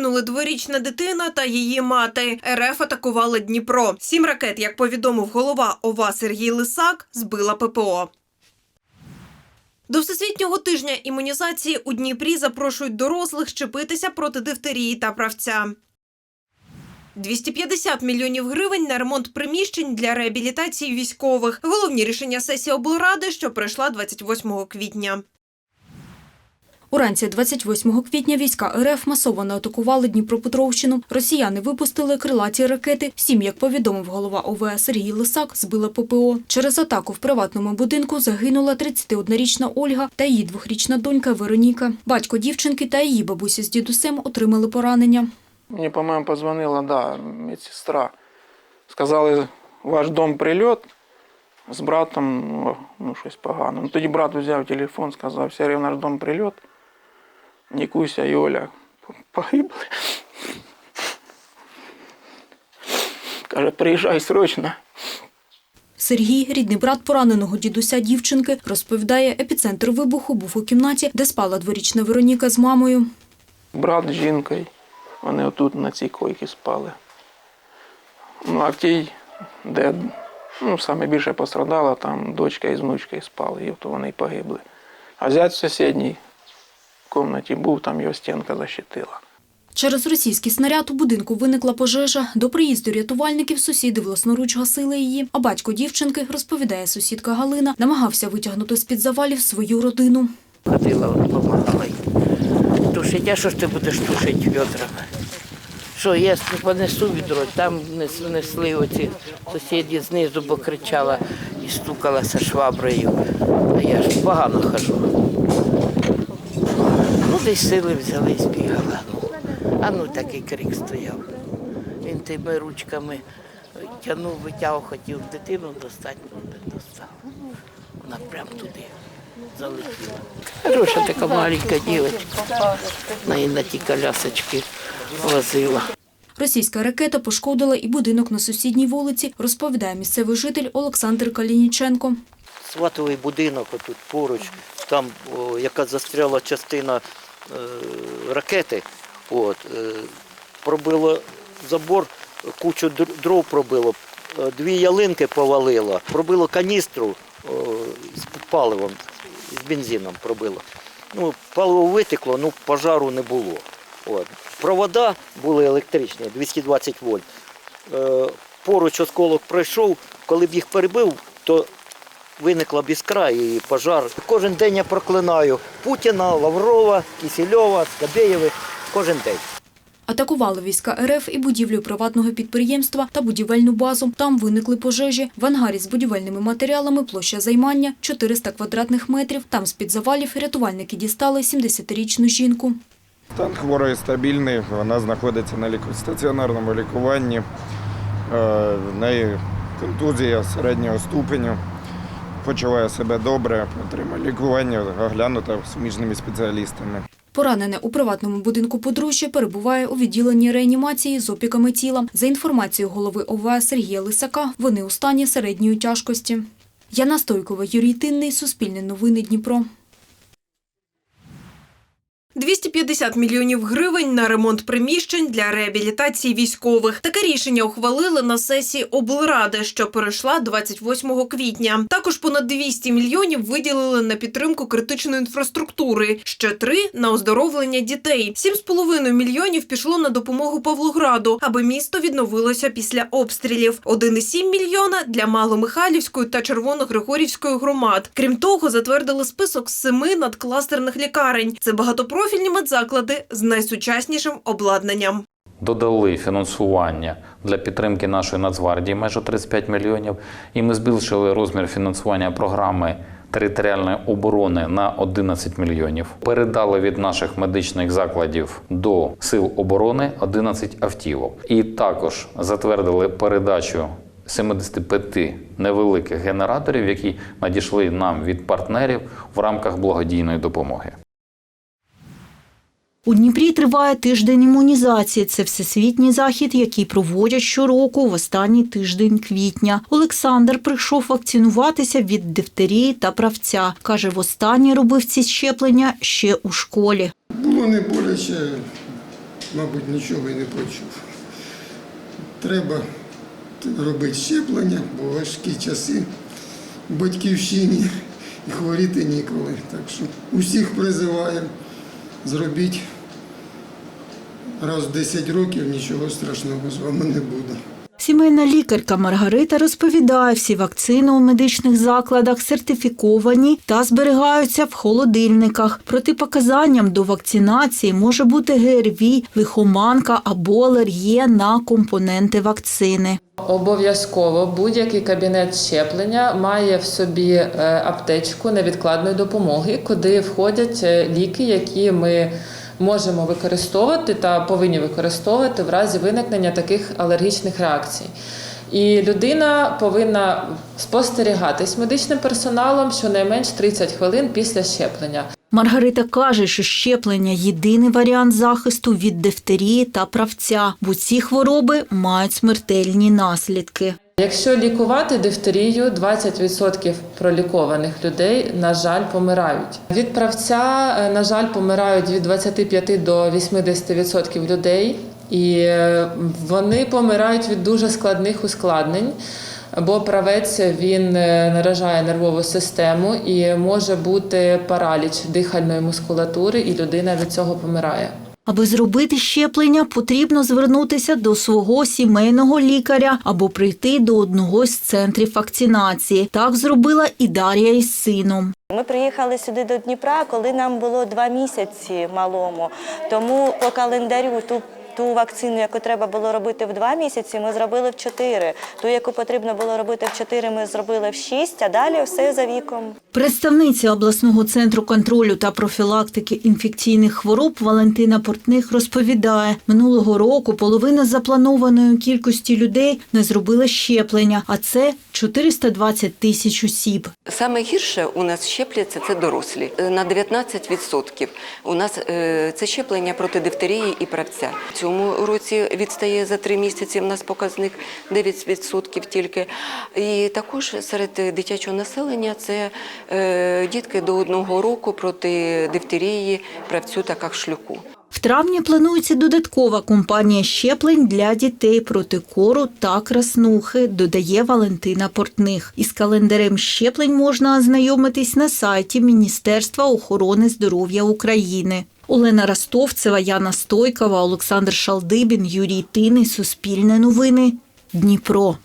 загинули дворічна дитина та її мати. РФ атакували Дніпро. Сім ракет, як повідомив голова ОВА Сергій Лисак, збила ППО. До всесвітнього тижня імунізації у Дніпрі запрошують дорослих щепитися проти дифтерії та правця. 250 мільйонів гривень на ремонт приміщень для реабілітації військових. Головні рішення сесії облради, що пройшла 28 квітня. Уранці 28 квітня війська РФ масово атакували Дніпропетровщину. Росіяни випустили крилаті ракети. Сім, як повідомив голова ОВС Сергій Лисак, збила ППО. Через атаку в приватному будинку загинула 31-річна Ольга та її двохрічна донька Вероніка. Батько дівчинки та її бабуся з дідусем отримали поранення. Мені, по-моєму, позвонила, да, медсестра. Сказали, ваш дом прильот з братом, ну, ну щось погано. Ну, тоді брат взяв телефон, сказав, Сергій, наш дом прильот. Нікуся і Оля погибли. Каже, приїжджай срочно. Сергій, рідний брат пораненого дідуся дівчинки, розповідає, епіцентр вибуху був у кімнаті, де спала дворічна Вероніка з мамою. Брат з жінкою. Вони отут на цій койці спали. Ну, а в тій, де ну, саме більше пострадала, там дочка із внучкою спали, і от вони й погибли. А зять в сусідній кімнаті був, там його стінка защитила. Через російський снаряд у будинку виникла пожежа. До приїзду рятувальників сусіди власноруч гасили її. А батько дівчинки, розповідає сусідка Галина, намагався витягнути з-під завалів свою родину. Ходила, допомагала їй. Тушить, а що ж ти будеш тушити відрами? Що, я понесу відро, там нес- несли оці сусіді знизу, бо кричала і стукалася шваброю. А я ж погано хожу. Ну, сили взяли і збігала. А ну такий крик стояв. Він тими ручками тягнув, витягав, хотів дитину достати, ну не достав. Вона прямо туди залетіла. Хороша така маленька дівчинка. На на ті колясочки возила. Російська ракета пошкодила і будинок на сусідній вулиці, розповідає місцевий житель Олександр Калініченко. сватовий будинок отут поруч, там о, яка застряла частина ракети, от, е, пробило забор, кучу дров пробило, е, дві ялинки повалило, пробило каністру з паливом, з бензином пробило. Ну, паливо витекло, ну пожару не було. От. Провода були електричні, 220 вольт. Е, поруч осколок пройшов, коли б їх перебив, то виникла біскра і пожар. Кожен день я проклинаю Путіна, Лаврова, Кисельова, Скабєєвих. Кожен день. Атакували війська РФ і будівлю приватного підприємства та будівельну базу. Там виникли пожежі. В ангарі з будівельними матеріалами площа займання 400 квадратних метрів. Там з-під завалів рятувальники дістали 70-річну жінку. Стан хворої стабільний, вона знаходиться на стаціонарному лікуванні. Е, В неї контузія середнього ступеню. Почуває себе добре, отримує лікування, оглянута суміжними спеціалістами. Поранене у приватному будинку подружжя перебуває у відділенні реанімації з опіками тіла. За інформацією голови ОВА Сергія Лисака, вони у стані середньої тяжкості. Яна Стойкова, Юрій Тинний, Суспільне новини Дніпро. 250 мільйонів гривень на ремонт приміщень для реабілітації військових. Таке рішення ухвалили на сесії облради, що перейшла 28 квітня. Також понад 200 мільйонів виділили на підтримку критичної інфраструктури. Ще три на оздоровлення дітей. 7,5 мільйонів пішло на допомогу Павлограду, аби місто відновилося після обстрілів. 1,7 мільйона для Маломихайлівської та Червоногригорівської громад. Крім того, затвердили список семи надкластерних лікарень. Це багатопрофільні медзаклади з найсучаснішим обладнанням. Додали фінансування для підтримки нашої Нацгвардії майже 35 мільйонів, і ми збільшили розмір фінансування програми територіальної оборони на 11 мільйонів. Передали від наших медичних закладів до сил оборони 11 автівок. І також затвердили передачу 75 невеликих генераторів, які надійшли нам від партнерів в рамках благодійної допомоги. У Дніпрі триває тиждень імунізації. Це всесвітній захід, який проводять щороку в останній тиждень квітня. Олександр прийшов вакцинуватися від дифтерії та правця. Каже, востаннє робив ці щеплення ще у школі. Було не боляче, мабуть, нічого і не почув. Треба робити щеплення, бо важкі часи батьківщині і хворіти ніколи. Так що усіх призиваємо, зробіть раз в 10 років, нічого страшного з вами не буде. Сімейна лікарка Маргарита розповідає, всі вакцини у медичних закладах сертифіковані та зберігаються в холодильниках. Протипоказанням до вакцинації може бути ГРВІ, лихоманка або алергія на компоненти вакцини. Обов'язково будь-який кабінет щеплення має в собі е, аптечку невідкладної допомоги, куди входять е, ліки, які ми можемо використовувати та повинні використовувати в разі виникнення таких алергічних реакцій. І людина повинна спостерігатись медичним персоналом щонайменш 30 хвилин після щеплення. Маргарита каже, що щеплення єдиний варіант захисту від дифтерії та правця, бо ці хвороби мають смертельні наслідки. Якщо лікувати дифтерію, 20% пролікованих людей, на жаль, помирають. Від правця, е, на жаль, помирають від 25 до 80% людей, і е, вони помирають від дуже складних ускладнень. Бо правець він е, наражає нервову систему і може бути параліч дихальної мускулатури, і людина від цього помирає. Аби зробити щеплення, потрібно звернутися до свого сімейного лікаря або прийти до одного з центрів вакцинації. Так зробила і Дар'я із сином. Ми приїхали сюди до Дніпра, коли нам було два місяці малому. Тому по календарю ту, ту вакцину, яку треба було робити в два місяці, ми зробили в чотири. Ту, яку потрібно було робити в чотири, ми зробили в шість, а далі все за віком. Представниця обласного центру контролю та профілактики інфекційних хвороб Валентина Портних розповідає, минулого року половина запланованої кількості людей не зробила щеплення, а це 420 тисяч осіб. Саме гірше у нас щепляться це дорослі Е, на 19%. У нас е, це щеплення проти дифтерії і правця. Цьому році відстає за три місяці. У нас показник 9% тільки. І також серед дитячого населення це е, дітки до одного року проти дифтерії, правцю та кашлюку. В травні планується додаткова кампанія щеплень для дітей проти кору та краснухи, додає Валентина Портних. Із календарем щеплень можна ознайомитись на сайті Міністерства охорони здоров'я України. Олена Ростовцева, Яна Стойкова, Олександр Шалдибін, Юрій Тини, Суспільне новини, Дніпро.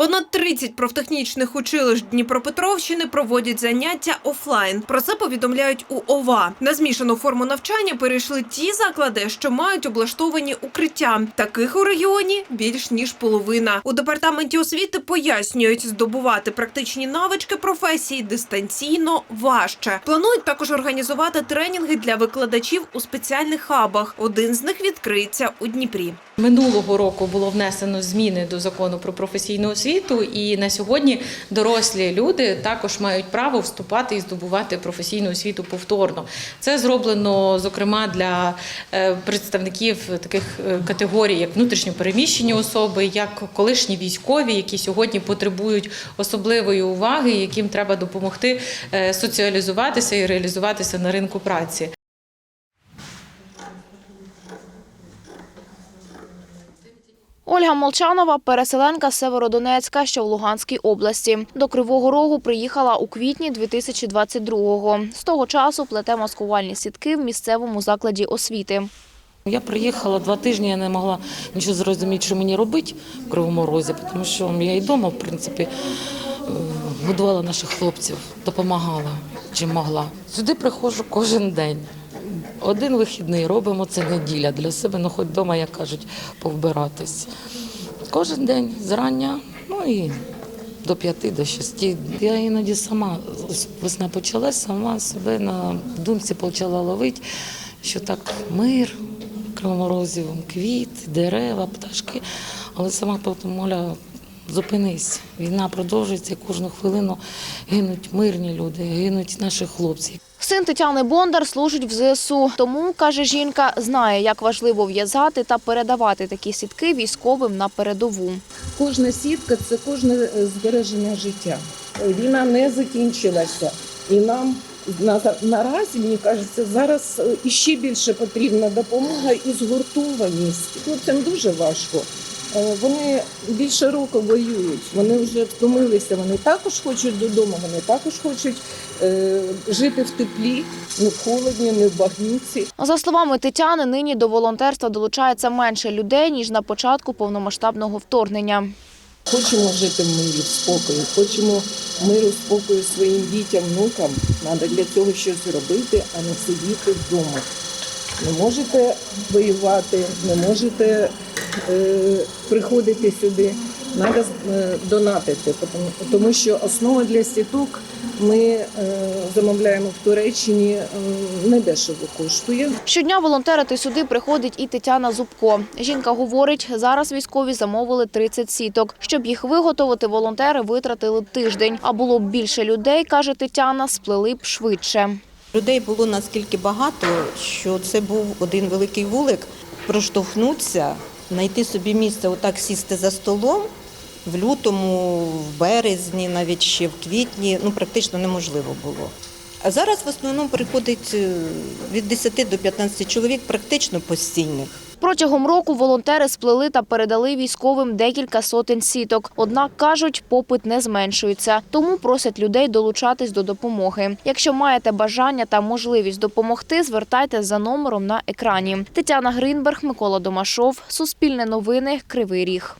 Понад 30 профтехнічних училищ Дніпропетровщини проводять заняття офлайн. Про це повідомляють у ОВА. На змішану форму навчання перейшли ті заклади, що мають облаштовані укриття. Таких у регіоні більш ніж половина. У департаменті освіти пояснюють, здобувати практичні навички професії дистанційно важче. Планують також організувати тренінги для викладачів у спеціальних хабах. Один з них відкриється у Дніпрі. Минулого року було внесено зміни до закону про професійну освіту, і на сьогодні дорослі люди також мають право вступати і здобувати професійну освіту повторно. Це зроблено зокрема для е, представників таких е, категорій, як внутрішньо переміщені особи, як колишні військові, які сьогодні потребують особливої уваги, яким треба допомогти е, соціалізуватися і реалізуватися на ринку праці. Ольга Молчанова, переселенка з Северодонецька, що в Луганській області. До Кривого Рогу приїхала у квітні 2022-го. З того часу плете маскувальні сітки в місцевому закладі освіти. Я приїхала два тижні, я не могла нічого зрозуміти, що мені робити в Кривому Розі, тому що я і вдома, в принципі, е, годувала наших хлопців, допомагала чим могла. Сюди приходжу кожен день. Один вихідний робимо це неділя для себе, ну хоч вдома, як кажуть, повбиратись. Кожен день зрання, ну і до п'яти, до шести. Я іноді сама весна почалась, сама себе на думці почала ловити, що так мир, Кривому Розі, квіти, дерева, пташки. Але сама потім моля, зупинись. Війна продовжується, кожну хвилину гинуть мирні люди, гинуть наші хлопці. Син Тетяни Бондар служить в ЗСУ. Тому, каже жінка, знає, як важливо в'язати та передавати такі сітки військовим на передову. Кожна сітка це кожне е, збереження життя. Війна не закінчилася, і нам на, наразі, мені кажеться, зараз е, іще більше потрібна допомога і згуртованість. Хлопцям дуже важко. Е, Вони більше року воюють, вони вже втомилися, вони також хочуть додому, вони також хочуть е, жити в теплі, не в холодні, не в багнюці. За словами Тетяни, нині до волонтерства долучається менше людей, ніж на початку повномасштабного вторгнення. Хочемо жити в мирі, в спокої, хочемо миру, спокою своїм дітям, внукам. Треба для цього щось зробити, а не сидіти вдома. Не можете воювати, не можете приходити сюди. Треба е, донатити, тому, що основа для сіток ми е, замовляємо в Туреччині е, недешево коштує. Щодня волонтерити сюди приходить і Тетяна Зубко. Жінка говорить, зараз військові замовили 30 сіток. Щоб їх виготовити, волонтери витратили тиждень. А було б більше людей, каже Тетяна, сплели б швидше. Людей було наскільки багато, що це був один великий вулик. Проштовхнутися, знайти собі місце, отак сісти за столом в лютому, в березні, навіть ще в квітні, ну практично неможливо було. А зараз в основному приходить е, від 10 до 15 чоловік, практично постійних. Протягом року волонтери сплели та передали військовим декілька сотень сіток. Однак кажуть, попит не зменшується, тому просять людей долучатись до допомоги. Якщо маєте бажання та можливість допомогти, звертайтеся за номером на екрані. Тетяна Гринберг, Микола Домашов, Суспільне новини, Кривий Ріг.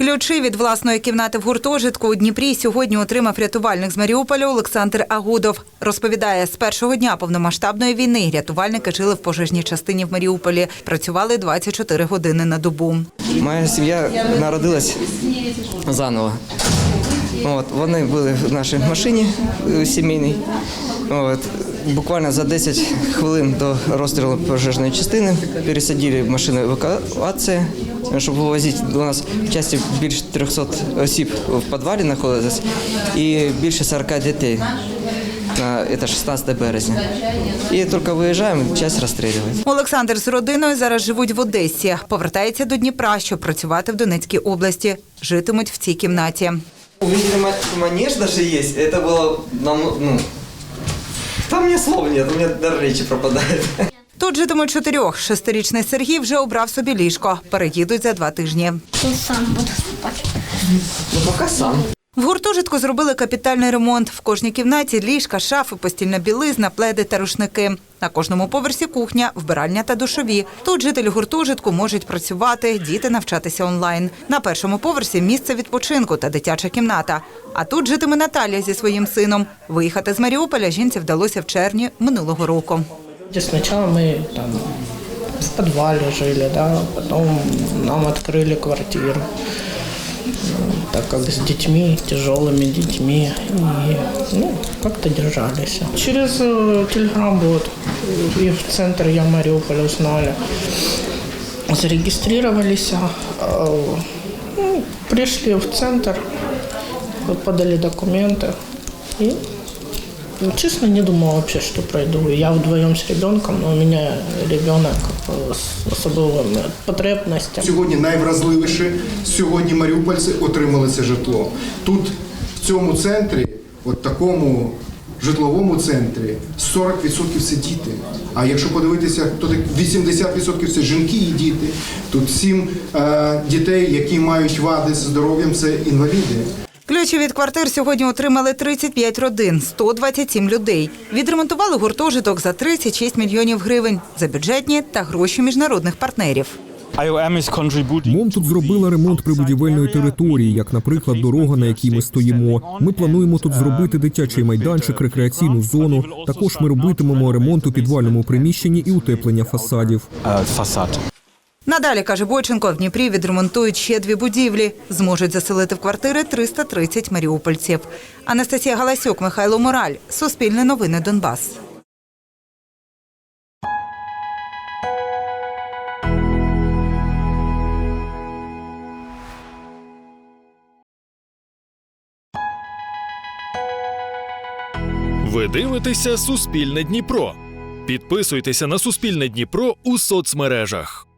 Ключі від власної кімнати в гуртожитку у Дніпрі сьогодні отримав рятувальник з Маріуполя Олександр Агудов. Розповідає, з першого дня повномасштабної війни рятувальники жили в пожежній частині в Маріуполі. Працювали 24 години на добу. Моя сім'я народилась заново. От, вони були в нашій машині е, сімейній. От, буквально за 10 хвилин до розстрілу пожежної частини пересадили машину евакуації, щоб вивозити. У нас в часті більше 300 осіб в підвалі знаходилось і більше 40 дітей. Це 16 березня. І тільки виїжджаємо, час розстрілюють. Олександр з родиною зараз живуть в Одесі. Повертається до Дніпра, щоб працювати в Донецькій області. Житимуть в цій кімнаті. Увидели манеж даже есть. Это было нам, ну, там мені слов нет, у мене дар речі пропадает. Тут житимуть чотирьох. Шестирічний Сергій вже обрав собі ліжко. Переїдуть за два тижні. Тут сам буду спати. Ну, поки сам. В гуртожитку зробили капітальний ремонт. В кожній кімнаті ліжка, шафи, постільна білизна, пледи та рушники. На кожному поверсі кухня, вбиральня та душові. Тут жителі гуртожитку можуть працювати, діти навчатися онлайн. На першому поверсі місце відпочинку та дитяча кімната. А тут житиме Наталія зі своїм сином. Виїхати з Маріуполя жінці вдалося в червні минулого року. Сначала мы там в подвале жили, да, потом нам открыли квартиру, так как с детьми, тяжелыми детьми, и ну, как-то держались. Через э, телеграм-бот и в центр я Мариуполя узнали. Зарегистрировались, э, ну, пришли в центр, вот подали документы и ну, честно, не думала вообще, что пройду. Я вдвоем с ребенком, но у меня ребенок бы с особливими потребностями. Сьогодні найвразливіше, сьогодні маріупольці отримали це житло. Тут, в цьому центрі, от такому житловому центрі, 40% це діти. А якщо подивитися, то так 80% це жінки і діти. Тут 7 е, дітей, які мають вади з здоров'ям, це інваліди. Ключі від квартир сьогодні отримали 35 родин, 127 людей. Відремонтували гуртожиток за 36 мільйонів гривень за бюджетні та гроші міжнародних партнерів. МОМ тут зробила ремонт прибудівельної території, як, наприклад, дорога, на якій ми стоїмо. Ми плануємо тут зробити дитячий майданчик, рекреаційну зону. Також ми робитимемо ремонт у підвальному приміщенні і утеплення фасадів. Надалі, каже Бойченко, в Дніпрі відремонтують ще дві будівлі. Зможуть заселити в квартири 330 маріупольців. Анастасія Галасюк, Михайло Мораль. Суспільне новини Донбас. Ви дивитеся Суспільне Дніпро. Підписуйтеся на Суспільне Дніпро у соцмережах.